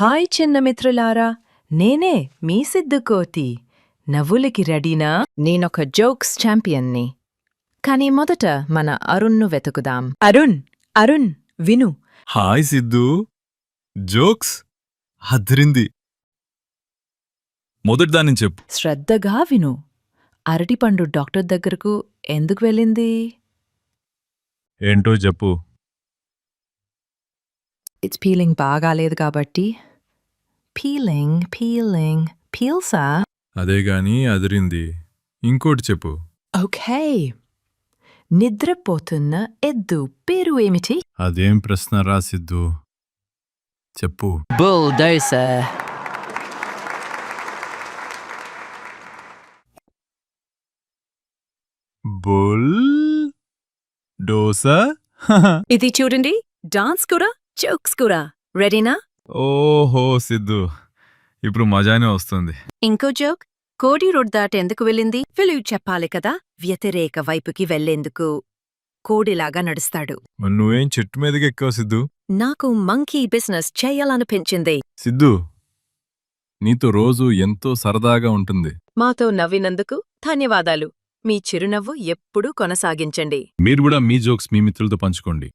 Hi చిన్న మిత్రులారా నేనే మీ సిద్ధు కోతి నవ్వులకి రెడీనా? నేనొక జోక్స్ ఛాంపియన్ని. కానీ మొదట మన అరుణ్ను వెతుకుదాం. అరుణ్ అరుణ్ విను. హాయ్ సిద్ధు. జోక్స్? అదిరింది. మొదటి దాన్ని చెప్పు. శ్రద్ధగా విను. అరటిపండు డాక్టర్ దగ్గరకు ఎందుకు వెళ్ళింది? ఏంటో చెప్పు. ఇట్స్ పీలింగ్ బాగాలేదు కాబట్టి పీలింగ్ పీలింగ్ పీల్సా అదే గాని అదిరింది. ఇంకోటి చెప్పు. ఓకే. నిద్రపోతున్న ఎద్దు పేరు ఏమిటి? అదేం ప్రశ్న రా సిద్ధు. చెప్పు. బుల్డోసర్. బుల్ డోసా ఇది చూడండి. డాన్స్ కూడా జోక్స్ కూడా రెడీనా ఓహో సిద్ధు. ఇప్పుడు మజానే వస్తుంది. ఇంకో జోక్ కోడి రోడ్ దాటెందుకు వెళ్ళింది? వెలుగు చెప్పాలి కదా వ్యతిరేక వైపుకి వెళ్ళేందుకు కోడిలాగా నడుస్తాడు. నువ్వేం చెట్టు మీదకి ఎక్కావు సిద్ధు? నాకు మంకీ బిజినెస్ చేయాలనిపించింది. సిద్ధు నీతో రోజు ఎంతో సరదాగా ఉంటుంది. మాతో నవ్వినందుకు ధన్యవాదాలు. మీ చిరునవ్వు ఎప్పుడూ కొనసాగించండి. మీరు కూడా మీ జోక్స్ మీ మిత్రులతో పంచుకోండి.